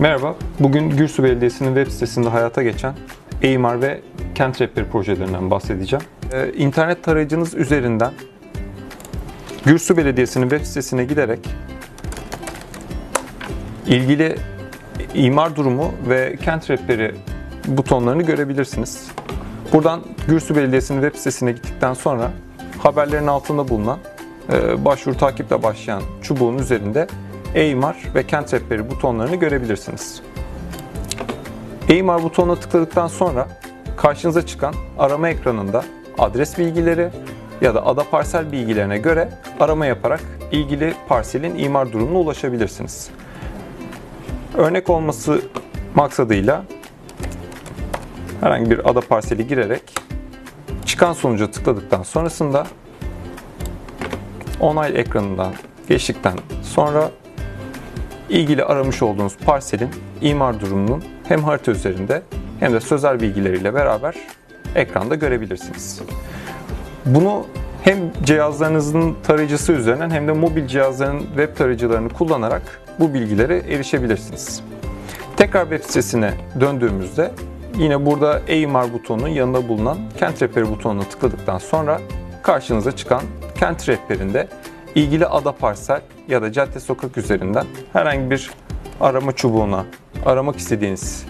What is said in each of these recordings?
Merhaba, bugün Gürsü Belediyesi'nin web sitesinde hayata geçen EİMAR ve Kent Rehberi projelerinden bahsedeceğim. Ee, İnternet tarayıcınız üzerinden Gürsü Belediyesi'nin web sitesine giderek ilgili imar durumu ve kent rehberi butonlarını görebilirsiniz. Buradan Gürsü Belediyesi'nin web sitesine gittikten sonra haberlerin altında bulunan e, başvuru takiple başlayan çubuğun üzerinde e-imar ve kent rehberi butonlarını görebilirsiniz. E-imar butonuna tıkladıktan sonra karşınıza çıkan arama ekranında adres bilgileri ya da ada parsel bilgilerine göre arama yaparak ilgili parselin imar durumuna ulaşabilirsiniz. Örnek olması maksadıyla herhangi bir ada parseli girerek çıkan sonuca tıkladıktan sonrasında onay ekranından geçtikten sonra ilgili aramış olduğunuz parselin imar durumunun hem harita üzerinde hem de sözel bilgileriyle beraber ekranda görebilirsiniz. Bunu hem cihazlarınızın tarayıcısı üzerinden hem de mobil cihazların web tarayıcılarını kullanarak bu bilgilere erişebilirsiniz. Tekrar web sitesine döndüğümüzde yine burada e-imar butonunun yanında bulunan kent rehberi butonuna tıkladıktan sonra karşınıza çıkan kent rehberinde ilgili ada parsel ya da cadde sokak üzerinden herhangi bir arama çubuğuna aramak istediğiniz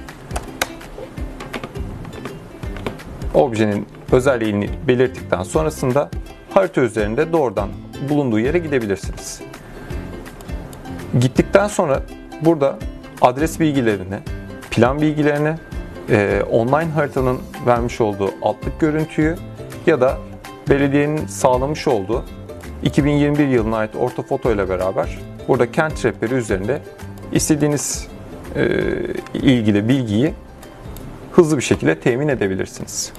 objenin özelliğini belirttikten sonrasında harita üzerinde doğrudan bulunduğu yere gidebilirsiniz. Gittikten sonra burada adres bilgilerini, plan bilgilerini, e, online haritanın vermiş olduğu altlık görüntüyü ya da belediyenin sağlamış olduğu 2021 yılına ait ortofoto ile beraber burada kent rehberi üzerinde istediğiniz e, ilgili bilgiyi hızlı bir şekilde temin edebilirsiniz.